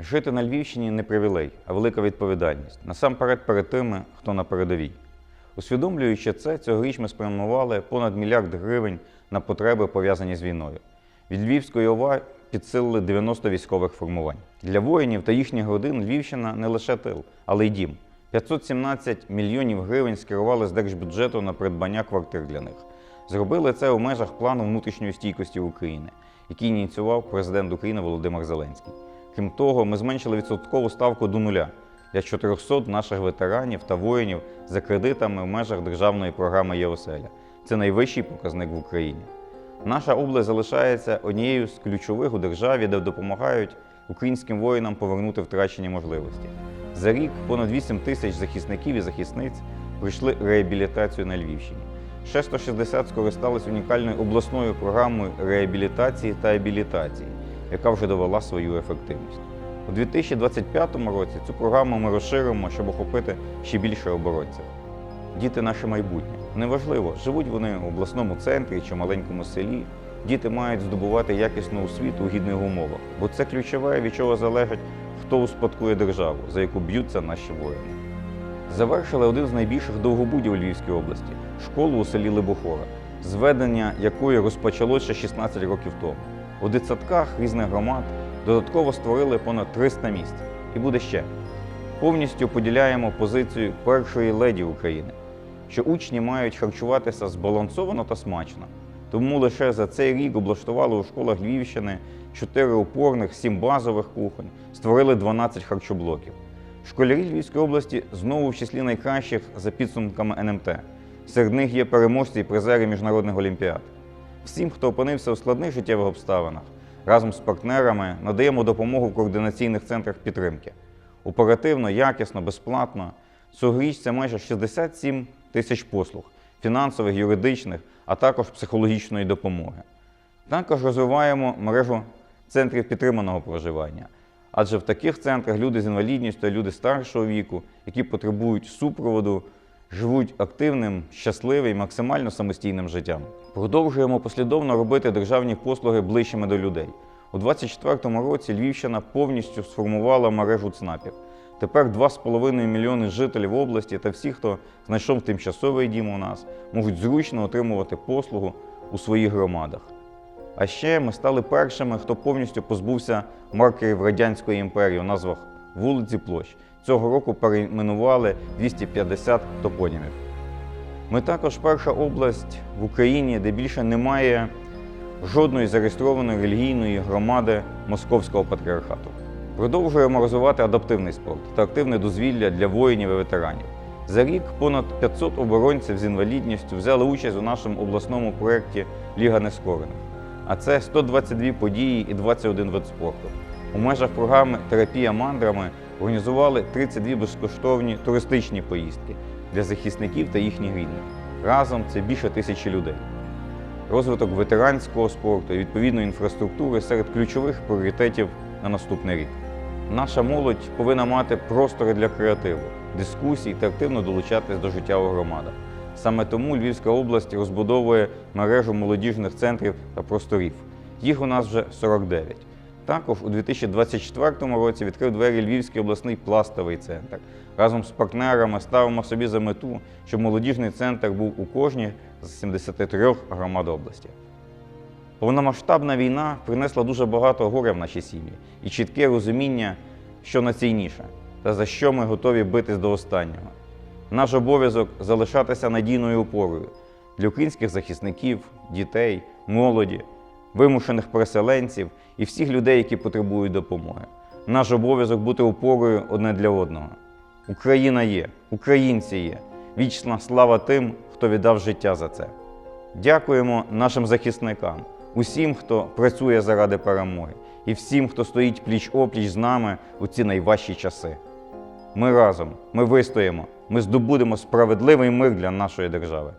Жити на Львівщині не привілей, а велика відповідальність. Насамперед перед тими, хто на передовій. Усвідомлюючи це, цьогоріч ми спрямували понад мільярд гривень на потреби, пов'язані з війною. Від Львівської ОВА підсилили 90 військових формувань. Для воїнів та їхніх родин Львівщина не лише тил, але й дім. 517 мільйонів гривень скерували з держбюджету на придбання квартир для них. Зробили це у межах плану внутрішньої стійкості України, який ініціював президент України Володимир Зеленський. Крім того, ми зменшили відсоткову ставку до нуля для 400 наших ветеранів та воїнів за кредитами в межах державної програми ЄОСЕЛЯ. Це найвищий показник в Україні. Наша область залишається однією з ключових у державі, де допомагають українським воїнам повернути втрачені можливості. За рік понад 8 тисяч захисників і захисниць пройшли реабілітацію на Львівщині. Ще 160 скористались унікальною обласною програмою реабілітації та абілітації, яка вже довела свою ефективність. У 2025 році цю програму ми розширимо, щоб охопити ще більше оборонців. Діти наше майбутнє. Неважливо, живуть вони у обласному центрі чи маленькому селі. Діти мають здобувати якісну освіту у гідних умовах, бо це ключове, від чого залежить, хто успадкує державу, за яку б'ються наші воїни. Завершили один з найбільших довгобудів у Львівській області школу у селі Либохора, зведення якої розпочалося 16 років тому. У дитсадках різних громад додатково створили понад 300 місць. І буде ще. Повністю поділяємо позицію першої леді України, що учні мають харчуватися збалансовано та смачно. Тому лише за цей рік облаштували у школах Львівщини 4 опорних, 7 базових кухонь, створили 12 харчоблоків. Школярі Львівської області знову в числі найкращих за підсумками НМТ. Серед них є переможці і призери міжнародних олімпіад. Всім, хто опинився у складних життєвих обставинах, разом з партнерами надаємо допомогу в координаційних центрах підтримки. Оперативно, якісно, безплатно. Цьогоріч це майже 67 тисяч послуг фінансових, юридичних, а також психологічної допомоги. Також розвиваємо мережу центрів підтриманого проживання. Адже в таких центрах люди з інвалідністю люди старшого віку, які потребують супроводу, живуть активним, щасливим і максимально самостійним життям. Продовжуємо послідовно робити державні послуги ближчими до людей. У 2024 році Львівщина повністю сформувала мережу ЦНАПів. Тепер 2,5 мільйони жителів області та всі, хто знайшов тимчасовий дім у нас, можуть зручно отримувати послугу у своїх громадах. А ще ми стали першими, хто повністю позбувся маркерів Радянської імперії у назвах вулиці площ. Цього року перейменували 250 топонімів. Ми також перша область в Україні, де більше немає жодної зареєстрованої релігійної громади Московського патріархату. Продовжуємо розвивати адаптивний спорт та активне дозвілля для воїнів і ветеранів. За рік понад 500 оборонців з інвалідністю взяли участь у нашому обласному проєкті Ліга Нескорених. А це 122 події і 21 вид спорту. У межах програми Терапія мандрами організували 32 безкоштовні туристичні поїздки для захисників та їхніх рідних. Разом це більше тисячі людей. Розвиток ветеранського спорту і відповідної інфраструктури серед ключових пріоритетів на наступний рік. Наша молодь повинна мати простори для креативу, дискусій та активно долучатись до життя у громадах. Саме тому Львівська область розбудовує мережу молодіжних центрів та просторів. Їх у нас вже 49. Також у 2024 році відкрив двері Львівський обласний пластовий центр. Разом з партнерами ставимо собі за мету, щоб молодіжний центр був у кожній з 73 громад області. Повномасштабна війна принесла дуже багато горя в наші сім'ї і чітке розуміння, що найцінніше та за що ми готові битись до останнього. Наш обов'язок залишатися надійною опорою для українських захисників, дітей, молоді, вимушених переселенців і всіх людей, які потребують допомоги. Наш обов'язок бути опорою одне для одного. Україна є, українці є. Вічна слава тим, хто віддав життя за це. Дякуємо нашим захисникам, усім, хто працює заради перемоги, і всім, хто стоїть пліч-опліч з нами у ці найважчі часи. Ми разом, ми вистоїмо, ми здобудемо справедливий мир для нашої держави.